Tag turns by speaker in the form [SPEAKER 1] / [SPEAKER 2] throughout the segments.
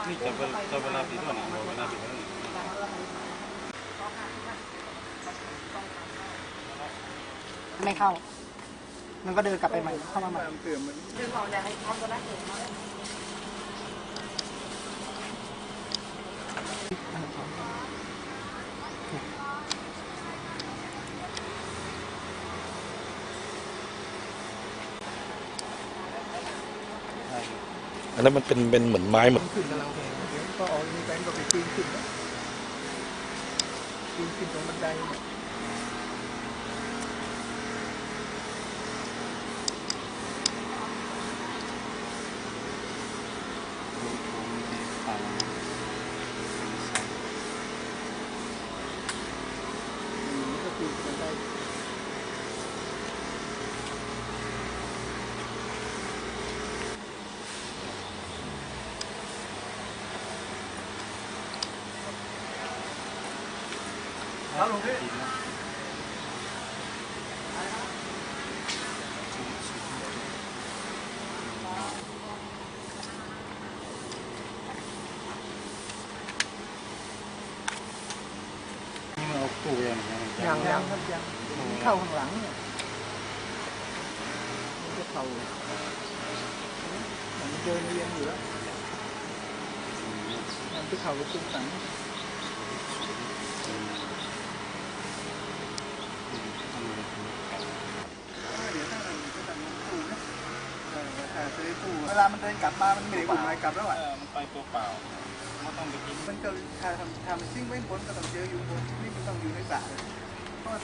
[SPEAKER 1] ก็เวลาปีเท่านี้เวลาปีเท่านี้
[SPEAKER 2] ไม่เข้า มันก็เดินกลับไปใหม่ เข้ามาใหม่
[SPEAKER 3] อัันนั้นมันเป็นเป็นเหมือนไม้เหมือน
[SPEAKER 4] ขึ้นกำลังแพงเดี๋ยวก็ออกมีแบงก์ก็ไปปีนขึ้นนะปีนขึ้นตรงบันไดเนี่ยมันก็ปีนขึ้นบันได
[SPEAKER 1] นี่มันเอาตู้ยังไง
[SPEAKER 4] ยังยังครับยังมันเข้าข้างหลังเนี่ยมันจะเข้ามันเดินเรียนอยู่แล้วมันจะเข้าไป ตุ้งสังเวลามันเดินกลับมา มันไม่ได้อุ่นอะไรกลับแล้วอะ
[SPEAKER 1] เออมันไปตัวเปล่าไม่ต้องไปกิน
[SPEAKER 4] มันก็ถ้าทำทำซิ่งไว้บนก็ต้องเจออยู่บนนี่มันต้องอยู่ในสระเลยเพราะว่า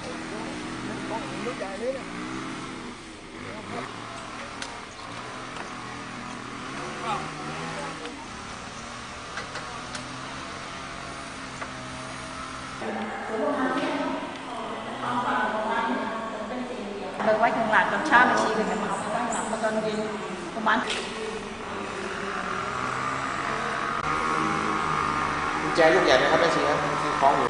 [SPEAKER 4] เออรู้รู้ใหญ่เลยเนี่ย
[SPEAKER 5] เลิกไว้ข้างหลังตอนเช้ามาชี้เลยกันเอาไว้ข้างหลังมาตอนเย็นประมาณ
[SPEAKER 6] กุญแจลูกใหญ่ไหมครับแม่ชีครับที่คล้องอยู่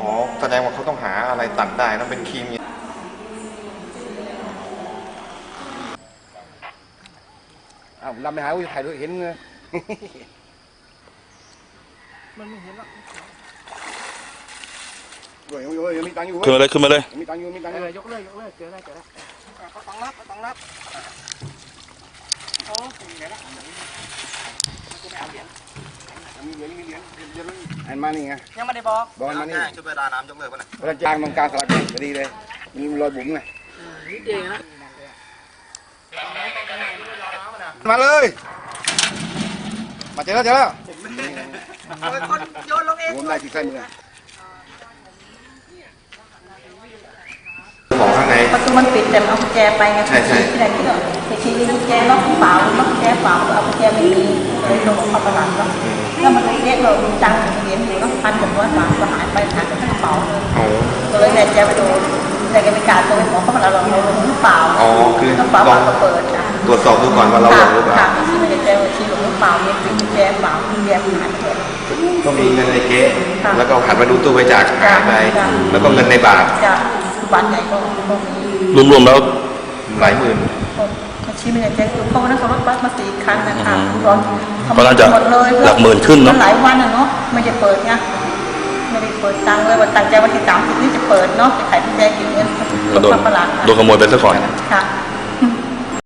[SPEAKER 6] อ๋อ แสดงว่าเขาต้องหาอะไรตัดได้ต้องเป็นครีมเนี่ย
[SPEAKER 7] อ้าวเราไม่หาว่าถ่ายด้วยเห็นไง
[SPEAKER 4] มันไม่เห็นหรอก
[SPEAKER 7] โอ้ ยังมีตังค์อยู่
[SPEAKER 3] ขึ้นมาเลยขึ้นมาเลย
[SPEAKER 7] ยังมีตังค์อยู่มีตังค์อ
[SPEAKER 4] ยู่ยกเลยยกเลยเจอได้เจอได้
[SPEAKER 2] ต้องรับต้องรับโอ้ยเดี๋ยวละไม่เอาเหรียญ
[SPEAKER 7] มีเหรียญมีเหรียญเหรียอันมานี่ไง
[SPEAKER 2] ยังไม่ได้บอก
[SPEAKER 7] บอลมานี่
[SPEAKER 6] ช่วยไปดาน้ำยกเลิกป่ะนะ
[SPEAKER 7] เวลาจางตรงกางสลักนี่พอดีเลยมีรอยบุ๋มไง
[SPEAKER 2] นิดเดียวนะ
[SPEAKER 7] มาเลย มาเจอแล้วเจอแล้ว
[SPEAKER 2] คนโยนลงเอง
[SPEAKER 7] ผมได้ที่ใส่มือ
[SPEAKER 6] ของข้างใน
[SPEAKER 5] ประตูมันปิดแต่เอากุญแจไปไง
[SPEAKER 6] ใช่ใช่
[SPEAKER 5] ที่ไหนที่เราแต่ทีนี้กุญแจล็อกเปล่าล็อกกุญแจเปล่าเอากุญแจไม่มีเลยลงเข้าไปหลังแล้วแล้วมันเลยเรียกเรามีตังค์เหรียญอยู่ก็พันกว่าร้อยบาทก็หายไปหายไปทั้งกระเป๋าเลย
[SPEAKER 6] อ๋อ
[SPEAKER 5] ก็เลยเนี่ยแจไปดูแต่แกไปกาดตัวไปขอเขามาเราเราลงหรือเปล่า
[SPEAKER 6] อ๋อคือ
[SPEAKER 5] กระเป๋าเราก็เปิดนะ
[SPEAKER 6] ตรวจสอบดูก่อนว่าเราหลงหรือเปล่า
[SPEAKER 5] ค่ะที่มันจะแจว่าชี้หลงหรือเปล่าเนี่ยเป็นกุญแจเปล่ากุญแจหายไป
[SPEAKER 6] ก็มีเงินในเก๊ะ
[SPEAKER 5] ค่ะ
[SPEAKER 6] แล้วก็หันมาดูตู้บริจาคหายไป
[SPEAKER 5] จ้ะ
[SPEAKER 6] แล้วก็เงินในบาท
[SPEAKER 5] จะบัตรไหนก็ก็มี
[SPEAKER 3] รวมๆแล้ว
[SPEAKER 6] หลายหมื่น
[SPEAKER 5] บัญชีมันจะแจ้งคือเพราะว่านั้นเขารถบัสมาสี่คันนะคะ
[SPEAKER 3] อืม
[SPEAKER 5] ร้อน
[SPEAKER 3] ก็น่าจะ
[SPEAKER 5] หมดเลย
[SPEAKER 3] หลักหมื่นขึ้นเนอะ
[SPEAKER 5] มัหลายวันอะเนาะไม่จะเปิดไงไม่ได้เปิดตังค์เลยว่าตั้งใจวันที่สามสิบนี่จะเปิดเนาะจะขายกุญแจกี่เงิน
[SPEAKER 3] ก็โดน
[SPEAKER 5] ประหลาด
[SPEAKER 3] โดนขโมยไปซะก่อน
[SPEAKER 5] ค่ะ